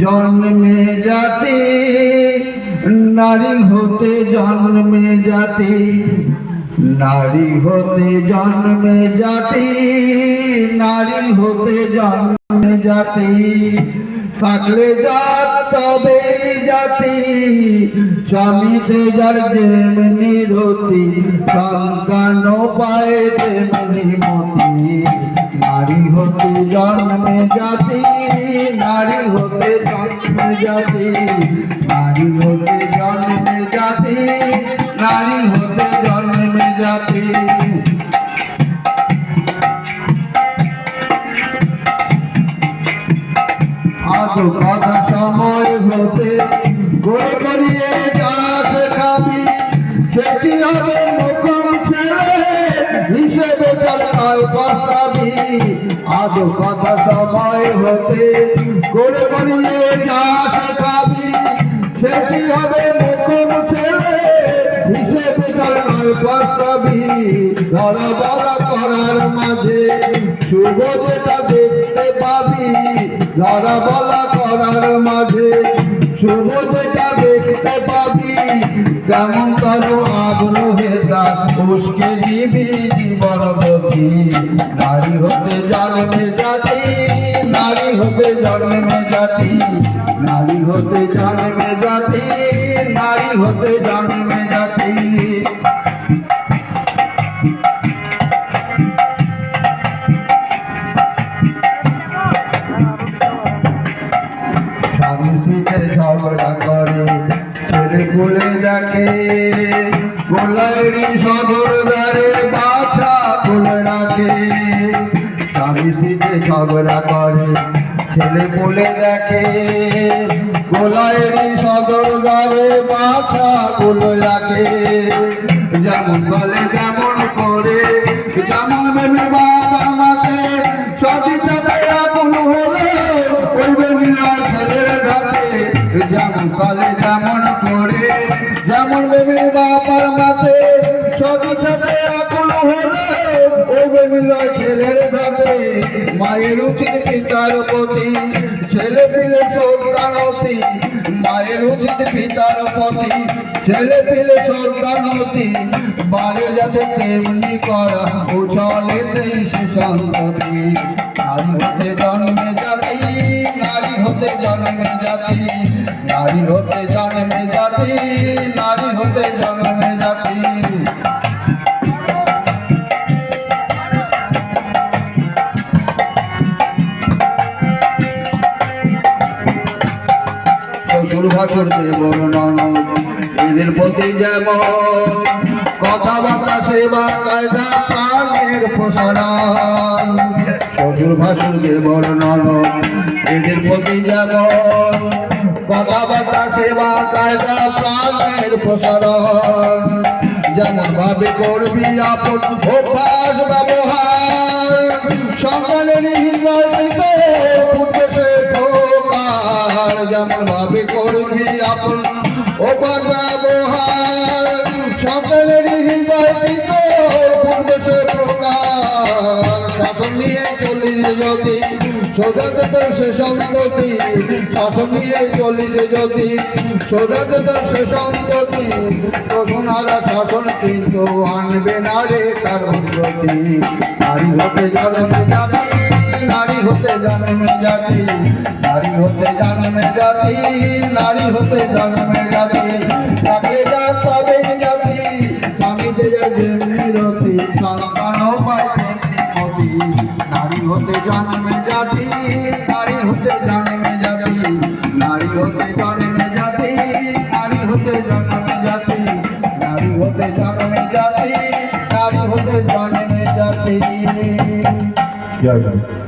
জন্মে জাতি, নারী হতে জন্মে জাতি, নারী হতে জন্মে জাতি, নারী হতে জন্মে জাতি। থাকলে জাত, তবে জাতি, স্বামীতে যার যেমনি রতি সন্তান পায় তেমনি মতি। হতে জন্মে জাতি, নারী হতে জন্মে জাতি, নারী হতে জন্মে জাতি, নারী হতে জন্মে জাতি। কথা সময় হতে, গড়ে গড়িয়ে চাষ খাবি সেটি হবে হিসেবে চালায় বসাবি আদো কথা সময় হতে গড়ে গড়িয়ে চাষ খাবি সেটি হবে মুখম ছেলে হিসেবে চালায় বসাবি ধরা বলা করার মাঝে শুভ যেটা দেখতে পাবি। ধরা বলা করার মাঝে শুভ যেটা দেখতে পাবি। কেমন করো আগ্রহে দাস উসকে দিবি জীবন গতি। নারী হতে জন্মে জাতি, নারী হতে জন্মে জাতি। নারী হতে জন্মে জাতি, নারী হতে জন্মে জাতি। ছেলে বলে গোলাইরি সদর দ্বারে বাছা বলে রাখে। স্বামী শীতে ঝগড়া করে, ছেলে বলে দেখে। গোলাইরি সদর দ্বারে বলে রাখে। যেমন বলে যেমন করে, যেমন ভেবে বাপ আমাকে সতী হলে, ওই বেবিরা ছেলের ঘাটে। যেমন কালে যেমন করে যেমন বেবি বাপার মাতে সাথে আপন হলে। ওই বেবিরা ছেলের ঘাটে মায়ের উচিত পিতার প্রতি। ছেলে পিলে সন্তানতি মায়ের উচিত পিতার প্রতি। ছেলে পিলে সন্তানতি বারে যাতে তেমনি করা উচলেতেই সুসন্ততি নারী হতে জন্মে জাতি, নারী হতে জন্মে জাতি, নারী হতে জন্মে জাতি, নারী হতে জন্মে জাতি। এদের প্রতি যেমন কথাবার্তা সেবা কায়দা প্রাণের প্রসারণ। শ্বশুর ভাসুর দেবর ননদ এদের প্রতি যেমন যেমন ভাবে করবি আপন অভ্যাস ব্যবহার সন্তানের যেমন ভাবে করবি আপন অভ্যাস ব্যবহার হৃদয় শাসন নিয়ে চলিস যদি সোজাতে তোর সে সন্ততি শাসন নিয়ে চলিস যদি সোজাতে তোর সে সন্ততি শোনারা শাসন কিন্তু আনবে না রে তার উন্নতি নারী হতে জন্মে জাতি, নারী হতে জন্মে জাতি, নারী হতে জন্মে জাতি, নারী হতে জন্মে জাতি। নারী হতে জন্মে জাতি নারী হতে জন্মে জাতি নারী হতে জন্মে জাতি নারী হতে জন্মে জাতি নারী হতে জন্মে জাতি নারী হতে জন্মে জাতি জয় জয়